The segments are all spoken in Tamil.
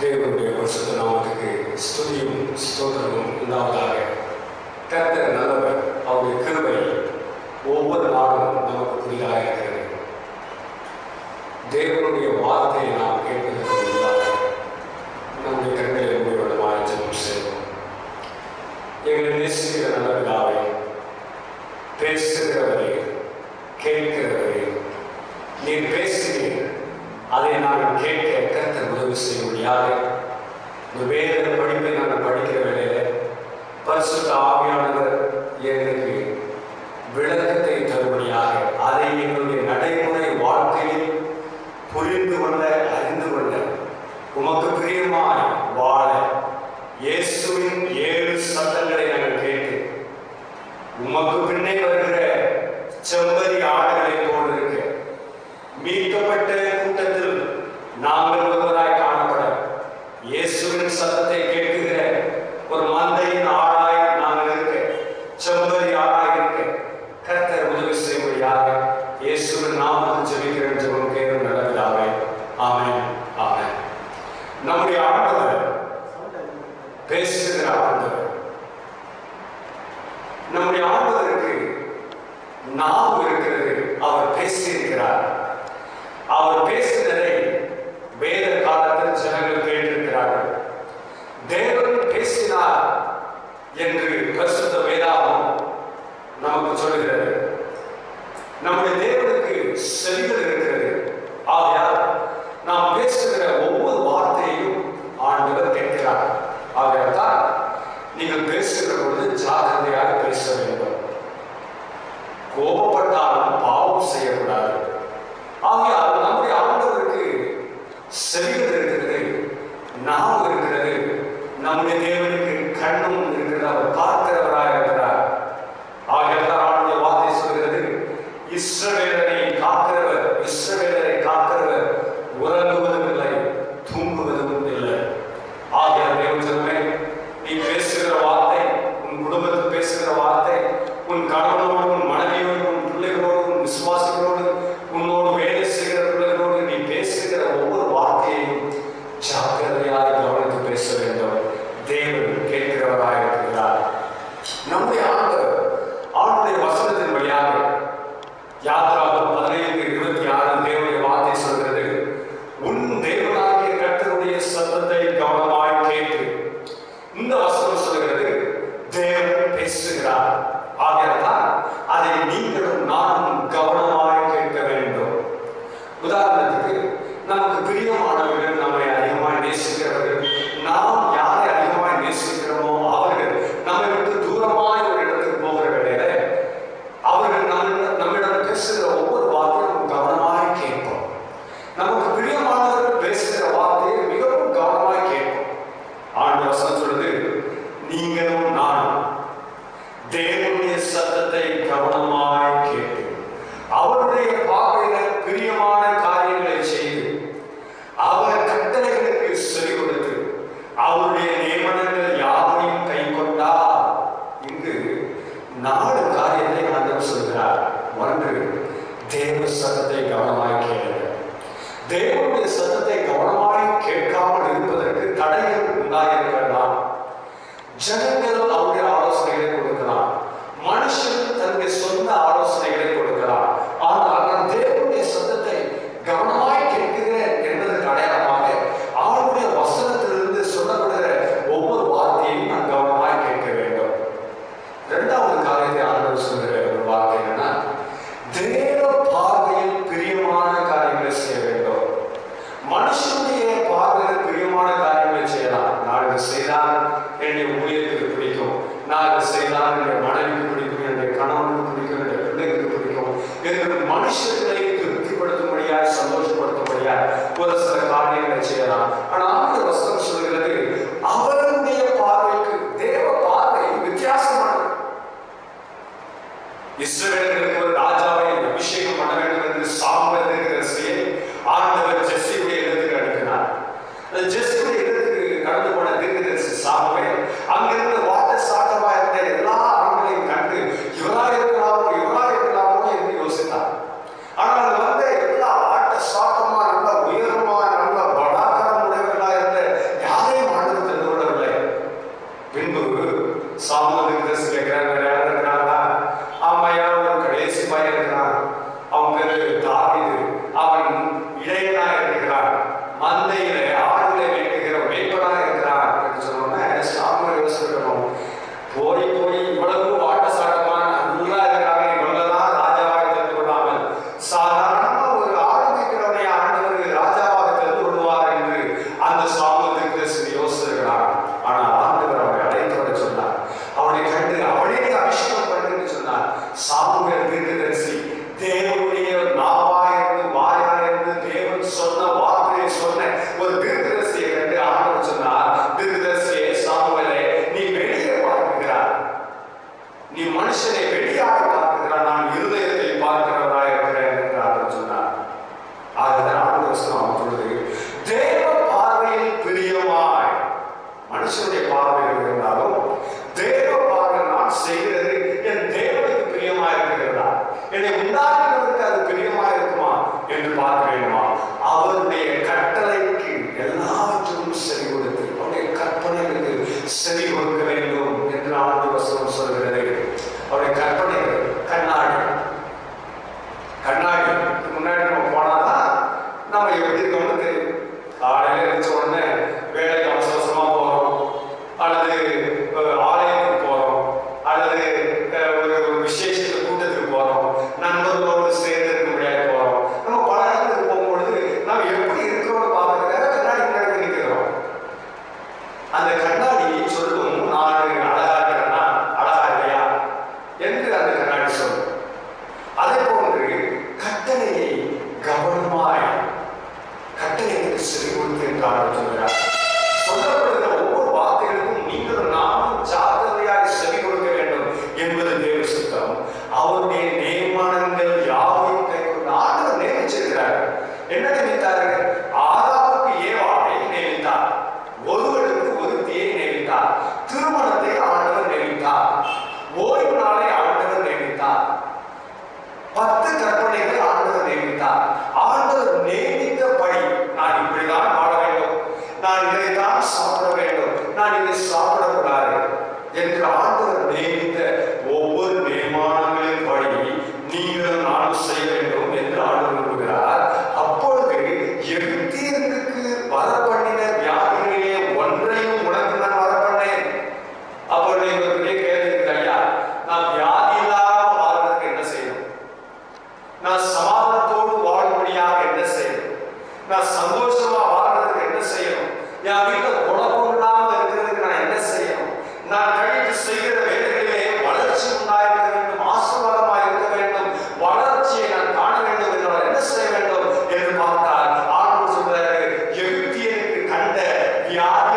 தேவனுடைய பரிசுத்த நாமத்துக்கு ஸ்துதியும் ஸ்தோத்திரமும் உண்டாவதாக கர்த்தர் நல்லவர் அவருடைய கிருவை ஒவ்வொரு நாளும் நமக்கு புதிதாக இருக்கிறது தேவனுடைய வார்த்தையை நாம் கேட்பதற்கு முன்பாக நம்முடைய கண்களை முடிவடமாக ஜெபம் செய்வோம் எங்களை நேசிக்கிற நல்லவர்களாவே பேசுகிறவரே கேட்கிறவரே நீர் பேச அதை நாங்கள் கேட்க கருத்தை உதவி செய்யும்படியாக இந்த வேத படிப்பை நாங்கள் படிக்கிற வேலையில் பரிசுத்த ஆவியானவர் எங்களுக்கு விளக்கு நமக்கு சொல்லுகிறார் நம்முடைய தேவனுக்கு செவிகள் the authors Э, когда я говорил, вы сесть, criar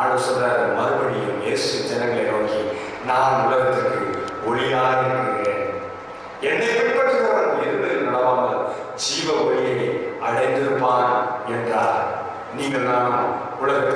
ஆண்டு சொல்றாரு மறுபடியும் இயேசு ஜனங்களை நோக்கி நான் உலகத்திற்கு ஒளியாக இருக்கிறேன். என்னை பின்பற்றுகிறவன் இருவரில் நடவாமல் ஜீவ ஒளியை அடைந்திருப்பான் என்றார். நீங்கள் நானும் உலகத்தில்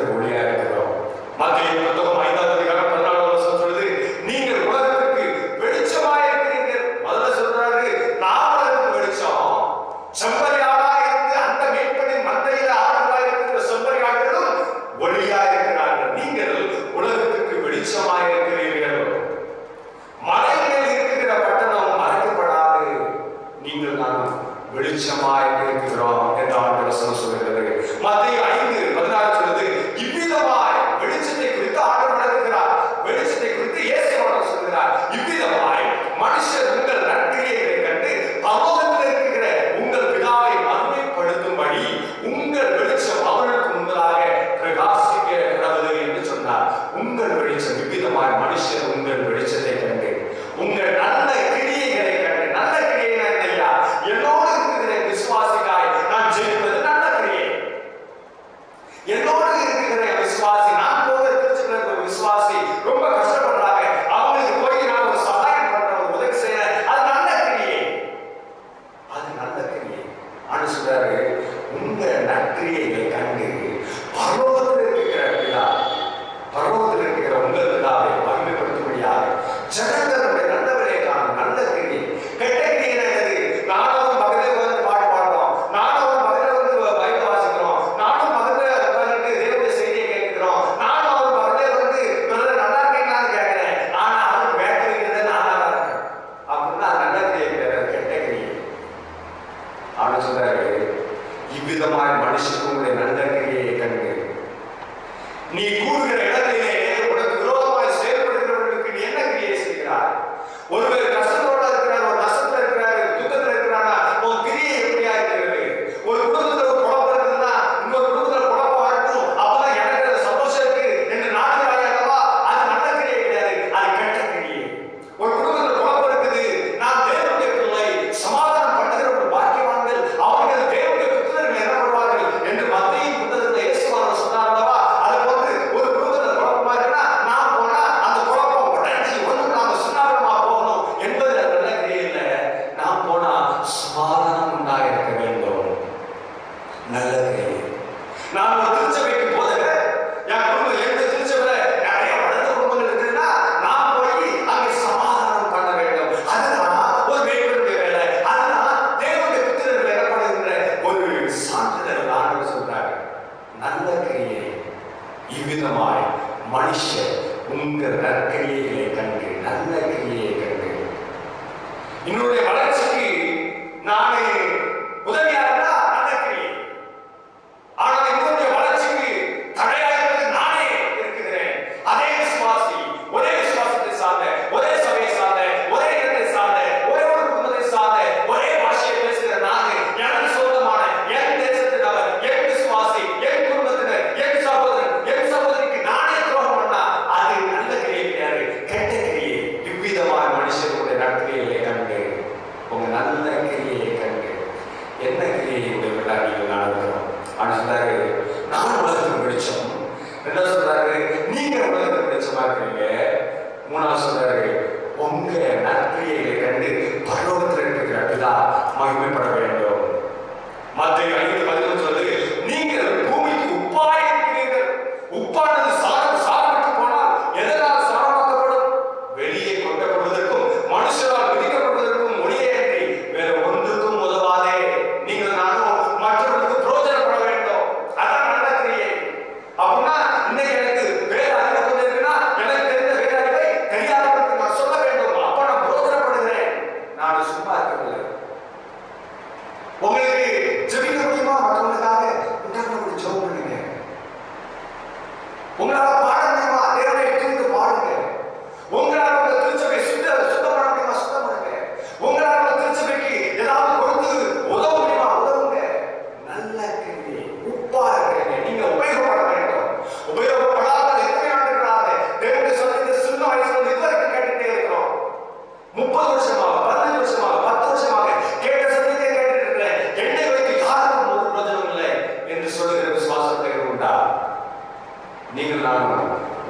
நீங்கள் நான்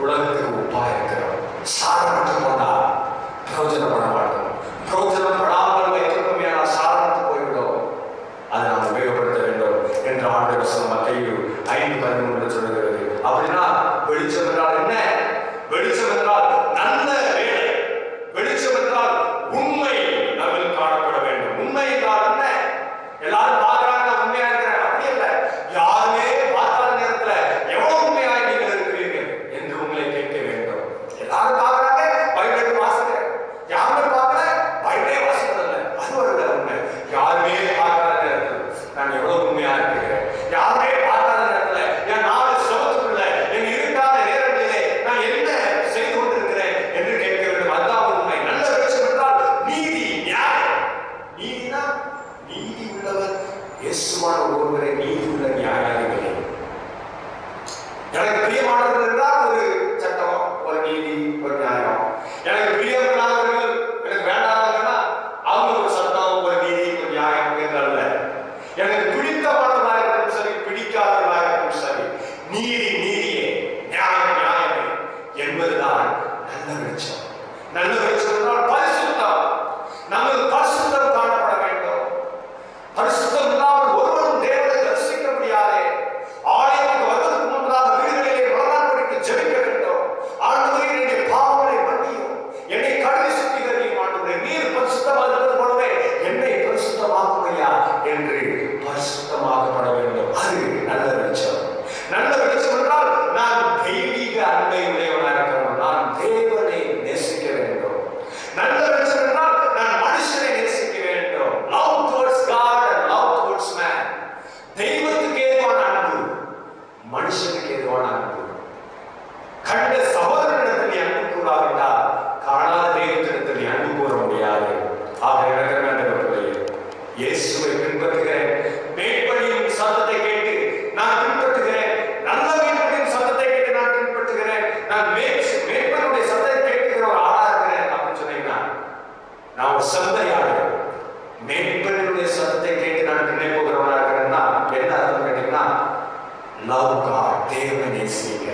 உலகத்திற்கு உப்பாக இருக்கிறோம் சாரப்பட்டு போனால் எல்லாருக்காக தேவனை செய்ய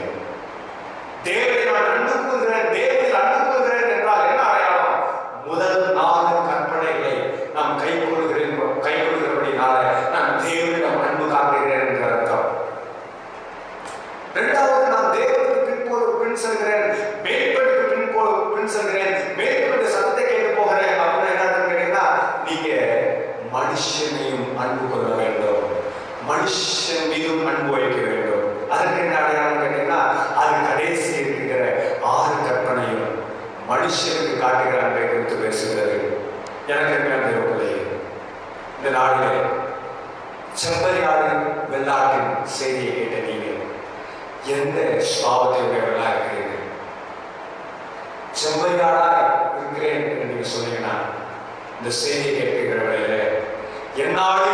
தேவனை நான் அன்பு கூறுகிற மனுஷனுக்கு காட்டுகிற அன்பை குறித்து பேசுகிறது. எனக்கு இருக்கிற தேவப்பிள்ளையே இந்த நாளிலே செம்பரியாடு வெள்ளாட்டின் செய்தியை கேட்ட நீங்கள் எந்த சுவாபத்தியுடையவர்களாக இருக்கிறீர்கள்? செம்பரியாடாக இருக்கிறேன் என்று நீங்கள் சொன்னீங்கன்னா இந்த செய்தியை கேட்கிற வேளையில் என்னாலும்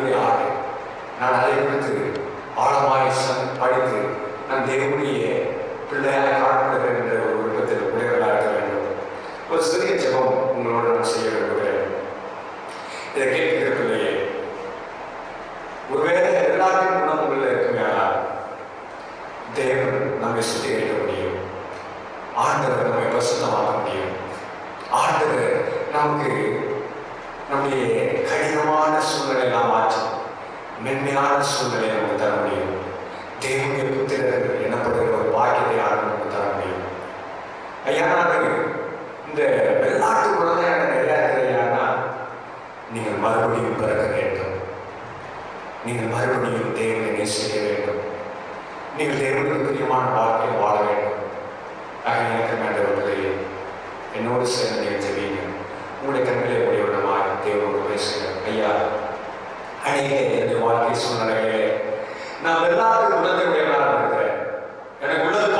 என்னுடைய ஆடை. நான் அதை கொடுத்து ஆழமாய் படித்து நான் தேவனுடைய பிள்ளையாக காணப்படுகிறேன் என்ற ஒரு விருப்பத்தில் உடையவர்களாக இருக்க வேண்டும். ஒரு சிறிய ஜபம் உங்களோடு நான் செய்ய விரும்புகிறேன். இதை கேட்கிற பிள்ளையே ஒருவேளை எல்லாருக்கும் குணம் உள்ள இருக்குமேனால் தேவன் நம்மை சுத்திகரிக்க முடியும். ஆண்டவர் நம்மை பிரசுத்தமாக்க முடியும். ஆண்டவர் நமக்கு நம்முடைய கடினமான சூழ்நிலை நாம் மாற்றி மென்மையான சூழ்நிலை நமக்கு தர முடியும். தேவனுடைய புத்திரர்கள் எனப்படுகிற ஒரு பாக்கியத்தை ஆண்டு நமக்கு தர முடியும். ஐயா நாங்கள் இந்த வெள்ளாட்டு குழந்தையான நிறையா இருக்கிறையானா நீங்கள் மறுபடியும் பிறக்க வேண்டும். நீங்கள் மறுபடியும் தேவனை நேசிக்க வேண்டும். நீங்கள் தேவனுக்கு பிரியமான வாழ்க்கையை வாழ வேண்டும். ஆக எனக்கு வேண்டவர்களே என்னோடு சேர்ந்து நீங்கள் தெரியுங்க உங்களுடைய கண்களை உடையவனமாக தேவ ஐயா அநேக என்னுடைய வாழ்க்கை சூழ்நிலைகளே நாம் எல்லாருக்கும் உணர்ந்தவுடையவனாக இருக்கிறேன். எனக்கு உணர்வு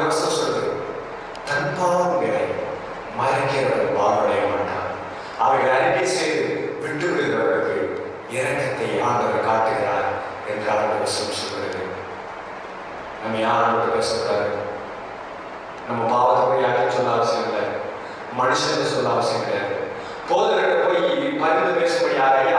நம்முடைய சொல்றது தன்பான்களை மறைக்கிறவர் பாவடைய மாட்டார் அவைகள் அறிக்கை செய்து விட்டு விடுகிறவர்களுக்கு இறக்கத்தை ஆண்டவர் காட்டுகிறார் என்று அவருடைய விஷயம் சொல்கிறது நம்ம யாரோட பேசக்கூடாது நம்ம பாவத்தை போய் யாரும் சொல்ல அவசியம் இல்லை மனுஷன் சொல்ல அவசியம் கிடையாது போதர்கிட்ட போய் பரிந்து பேசும்படி யாரையும்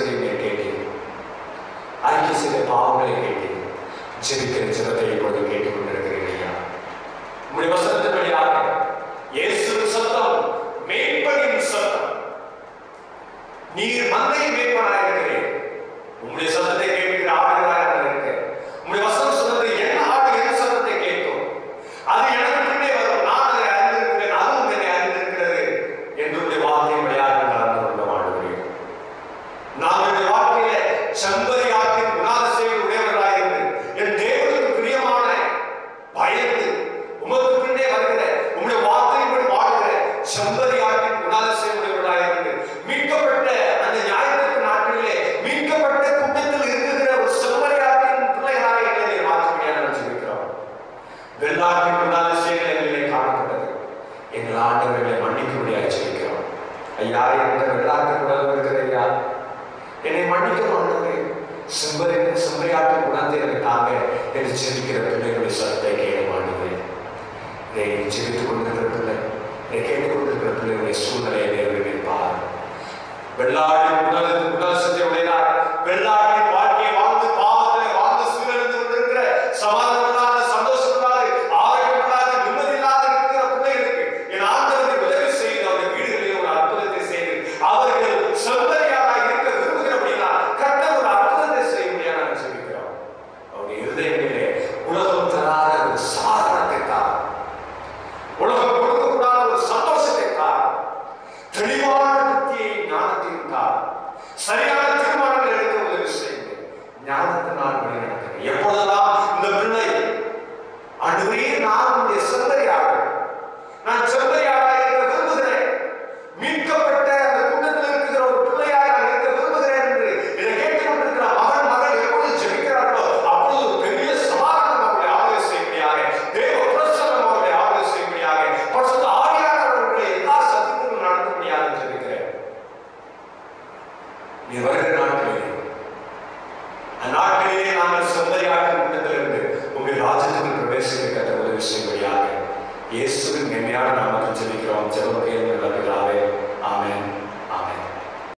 பிரச்சனைகளை கேட்டேன் அறிக்கை செய்த பாவங்களை கேட்டேன் ஜெபிக்கிற ஜபத்தை இப்போது கேட்டுக்கொண்டிருக்கிறேன் ஐயா. உங்களுடைய வசனம் என்னை மன்னிக்க பண்ணுங்க செம்பரி செம்பரியாட்டு குணத்திற்காக என்று ஜெபிக்கிற பிள்ளைகளுடைய சத்தத்தை கேட்கமானது இதை ஜெபித்துக் கொண்டிருக்கிற பிள்ளை இதை கேட்டுக்கொண்டிருக்கிற பிள்ளைகளுடைய சூழ்நிலையை நிறைவேற்பார் வெள்ளாடு உணர்ந்து